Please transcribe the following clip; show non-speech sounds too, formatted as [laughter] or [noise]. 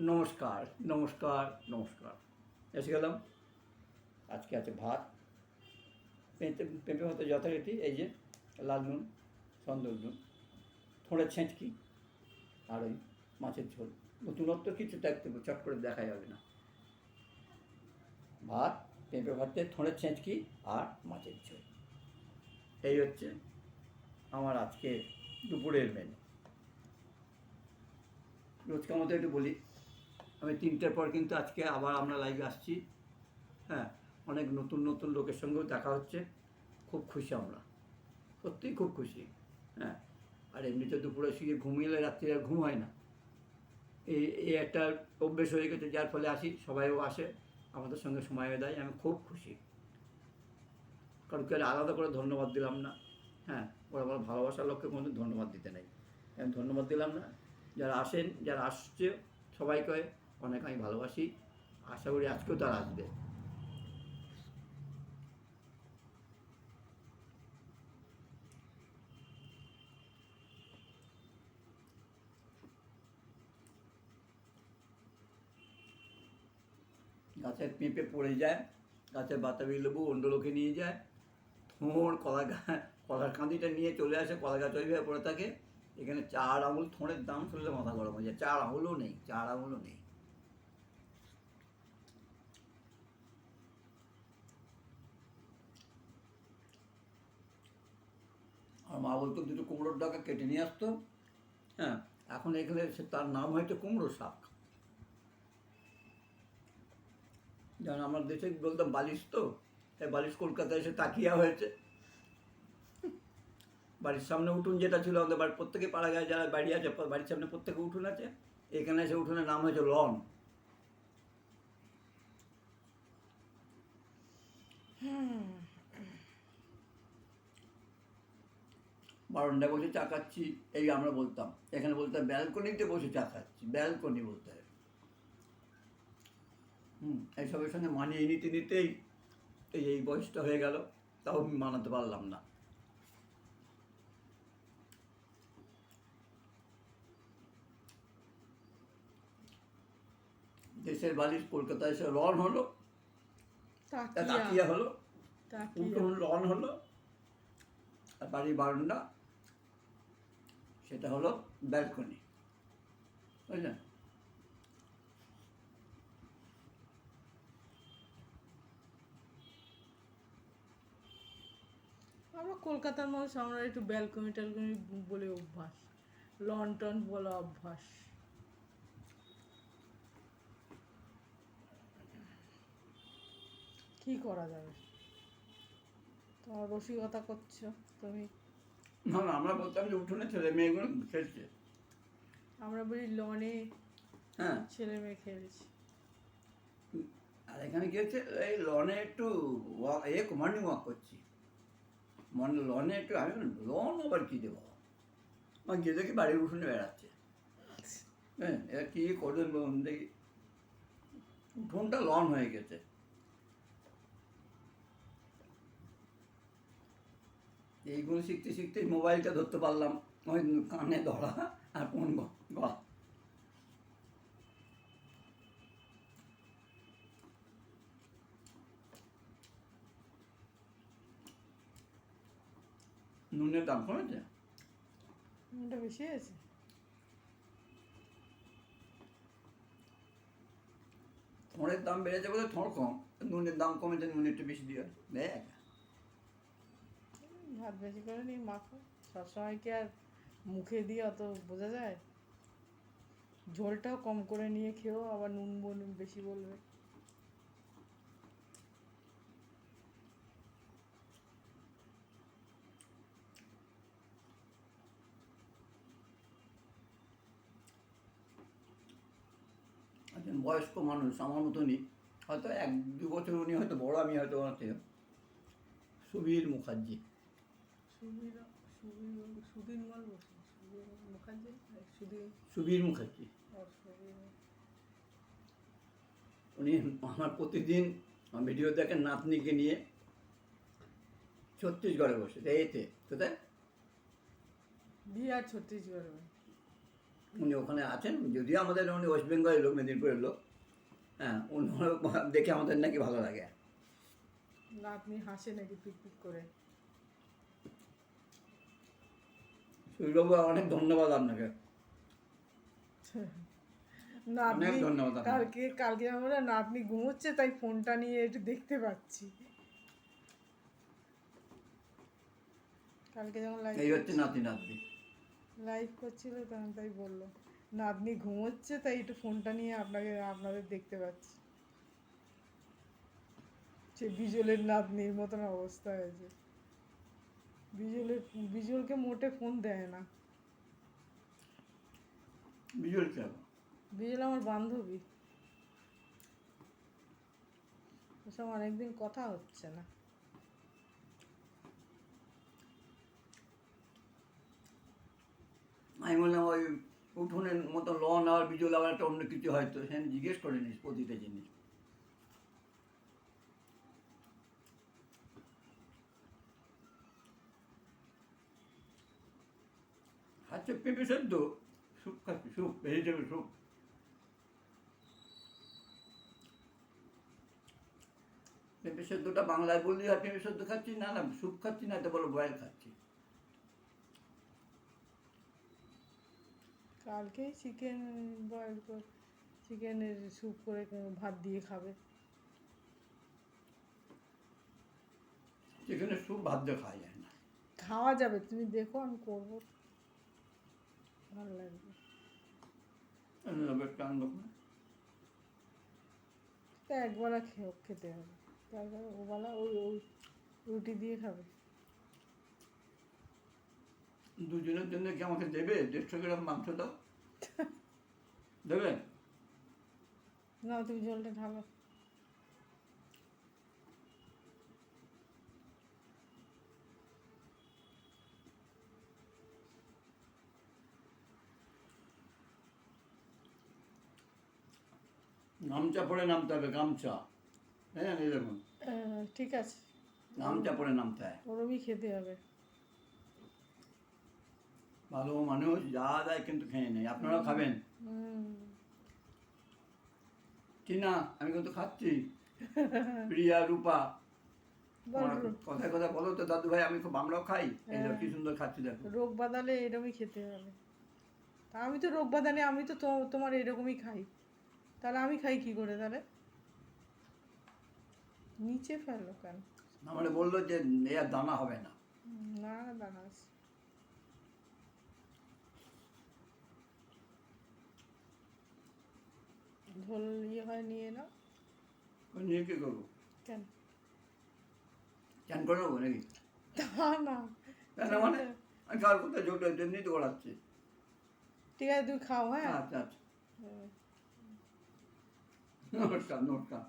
নমস্কার নমস্কার নমস্কার। এসে গেলাম। আজকে আছে ভাত। পেঁপে পেঁপে মতো যথারীতি, এই যে লাল নুন সন্দর নুন, থোড়ে ছেঁচকি আর ওই মাছের ঝোল। নতুনত্ব কিছু দেখতে চট করে দেখা যাবে না। ভাত, পেঁপে ভাতে থোড়ে ছেঁচকি আর মাছের ঝোল। এই হচ্ছে আমার আজকে দুপুরের মেনু রোজকার মতো একটু বলি। আমি তিনটের পর কিন্তু আজকে আবার আমরা লাইভে আসছি। হ্যাঁ অনেক নতুন নতুন লোকের সঙ্গেও দেখা হচ্ছে। খুব খুশি আমরা। সত্যিই খুব খুশি। হ্যাঁ আর এমনিতে দুপুরে শুয়ে ঘুমিয়ে রাত্রি আর ঘুম হয় না। এই এই একটা অভ্যেস হয়ে গেছে, যার ফলে আসি, সবাইও আসে, আমাদের সঙ্গে সময় দেয়, আমি খুব খুশি। কারণ কেউ আলাদা করে ধন্যবাদ দিলাম না। হ্যাঁ ওরা আমার ভালোবাসার লক্ষ্যে কোনো ধন্যবাদ দিতে নেই। আমি ধন্যবাদ দিলাম না। যারা আসেন, যারা আসছে, সবাইকে অনেক আমি ভালোবাসি। আশা করি আজকেও তারা আসবে। গাছের পেঁপে পড়ে যায় গাছের বাতাবি লেবু অন্য লোকে নিয়ে যায়, থোঁড়, কলা কলার কাঁদিটা নিয়ে চলে আসে, কলা গাছ ওইভাবে পড়ে থাকে। এখানে চার আঙুল থোঁড়ের দাম শুনলে মাথা গরম হয়ে যায়। চার আঙুলও নেই, চার আঙুলও নেই। আর মা বলতো, দুটো কুমড়োর ডাকা কেটে নিয়ে আসতো। হ্যাঁ এখন এখানে সে তার নাম হয়তো কুমড়ো শাক। যেমন আমার দেশে বলতাম বালিশ তো, তাই বালিশ কলকাতায় এসে তাকিয়া হয়েছে। বাড়ির সামনে উঠোন যেটা ছিল আমাদের বাড়ির প্রত্যেকে পাড়া গায়ে যারা বাড়ি আছে, বাড়ির সামনে প্রত্যেকে উঠোন আছে, এখানে এসে উঠোনের নাম হয়েছে লন। বারান্দায় বসে চা খাচ্ছি এই আমরা বলতাম। এখানে বলতাম ব্যালকনিতে বসে চা খাচ্ছি ব্যালকনি বলতে হুম এইসবের সঙ্গে মানিয়ে নিতে নিতেই এই এই বয়সটা হয়ে গেল তাও আমি মানাতে পারলাম না। দেশের বালিশ কলকাতায় এসে রন হলো তাকিয়া। হলো উঠোন হলো আর বাড়ির বারান্দা সেটা হলো ব্যালকনি। বুঝলেন? আমরা কলকাতার মানুষ আমরা একটু ব্যালকনি ট্যালকনি বলে অভ্যাস। লন টন বলা অভ্যাস। কি করা যাবে? তোমার রসিকতা করছ তুমি? না না আমরা বলতাম যে উঠোনে ছেলে মেয়েগুলো খেলছে। আমরা বলি লনে হ্যাঁ। ছেলে মেয়ে খেলছি। আর এখানে কি হচ্ছে? এই লনে একটু ওয়া- এ মর্নিং ওয়াক করছি। মনে লনে একটু আমি লন আবার কী দেবো? আমার গিয়ে দেখি বাড়ির উঠোনে বেড়াচ্ছে। হ্যাঁ এবার কী করবেন বলুন দেখি। উঠোনটা লন হয়ে গেছে। এইগুলো শিখতে শিখতে মোবাইলটা ধরতে পারলাম। ওই কানে ধরা আর কোন গলা নুনের দাম কমেছে? এটা বেশি আছে থোড়ের দাম বেড়েছে বলে থোড় কম। নুনের দাম কমেছে নুন একটু বেশি দিয়ে দেখ। ভাত বেশি করে নিয়ে মাখো। সবসময় কি আর মুখে দিয়ে অত বোঝা যায়? ঝোলটাও কম করে নিয়ে খেয়েও আবার নুন বল বেশি বলবে। একজন বয়স্ক মানুষ আমার মতনই, হয়তো এক দু বছর উনি হয়তো বড়, আমি হয়তো ওনার থেকে। সুবীর মুখার্জি। সুবীর সুবীর সুধীর মাল সুবীর মুখার্জি? সুধীর সুবীর মুখার্জি। উনি আমার প্রতিদিন ভিডিও দেখেন নাতনিকে নিয়ে। ছত্তিশগড়ে বসে এতে কোথায়? বিহার ছত্তিশগড় উনি ওখানে আছেন যদিও আমাদের উনি ওয়েস্ট বেঙ্গলের লোক মেদিনীপুরের লোক। হ্যাঁ উনি দেখে আমাদের নাকি ভালো লাগে। নাতনি হাসে নাকি পিকপিক করে। অনেক ধন্যবাদ আপনাকে। নাতনি অনেক ধন্যবাদ কালকে কালকে আমরা নাতনি ঘুমোচ্ছে তাই ফোনটা নিয়ে একটু দেখতে পাচ্ছি। কালকে যখন লাইভ এই হচ্ছে নাতি নাতনি। লাইভ করছিল তখন তাই বলল। নাতনি ঘুমোচ্ছে তাই একটু ফোনটা নিয়ে আপনাকে আপনাদের দেখতে পাচ্ছি। সে বিজলের নাতনির মতন অবস্থা হয়েছে। বিজলের বিজলকে মোটে ফোন দেয় না। বিজুল কেন? বিজল আমার বান্ধবী। ওসব অনেকদিন কথা হচ্ছে না। আমি বললাম ওই উঠোনের মতো লন আর বিজুল আবার একটা অন্য কিছু হয়তো। সেখানে জিজ্ঞেস করে নিস প্রতিটা জিনিস। আচ্ছা পেঁপে সেদ্ধ। স্যুপ খাচ্ছি স্যুপ ভেজিটেবল স্যুপ। পেঁপে সেদ্ধটা বাংলায় বললি আর পেঁপে সেদ্ধ খাচ্ছি না না স্যুপ খাচ্ছি না এটা বলো বয়েল খাচ্ছি। কালকে চিকেন বয়েল করে চিকেনের স্যুপ করে ভাত দিয়ে খাবে। যেখানে স্যুপ ভাত দিয়ে খাওয়া যায় না। খাওয়া যাবে তুমি দেখো আমি করব। ভালো লাগবে। একটা আনলো। তা একবেলা খেয়ে খেতে হবে। তারপরে ওবেলা ওই ওই রুটি দিয়ে খাবে। দুজনের জন্য কি আমাকে দেবে? দেড়শো গ্রাম মাংস দাও। [laughs] দেবে? না তুমি জলটা ঢালো। গামছা পরে নামতে হবে গামছা। হ্যাঁ এই দেখুন। ঠিক আছে। গামছা পরে নামতে হয়। ওরমই খেতে হবে। ভালো মানুষ যা দেয় কিন্তু খেয়ে নেই। আপনারাও খাবেন? টিনা আমি কিন্তু খাচ্ছি। প্রিয়া রূপা। কথায় কথা বলো তো দাদু ভাই আমি খুব আমরাও খাই। কি সুন্দর খাচ্ছি দেখো। রোগ বাদালে এরকমই খেতে হবে। আমি তো রোগ বাদানে আমি তো- তোমার এরকমই খাই। তাহলে আমি খাই কি করে তাহলে? নিচে ফেলো কেন? না মানে বলল যে এ আর দানা হবে না। না দানা আছে। ঝোল ইয়ে হয় নিয়ে ওই নিয়ে কি করব? কেন? চান করে নেব নাকি? তা না। কেন মানে? আমি কার কোথায় জোট এমনি তো করাচ্ছি ঠিক আছে তুমি খাও হ্যাঁ? আচ্ছা আচ্ছা। হুম। নমস্কার নমস্কার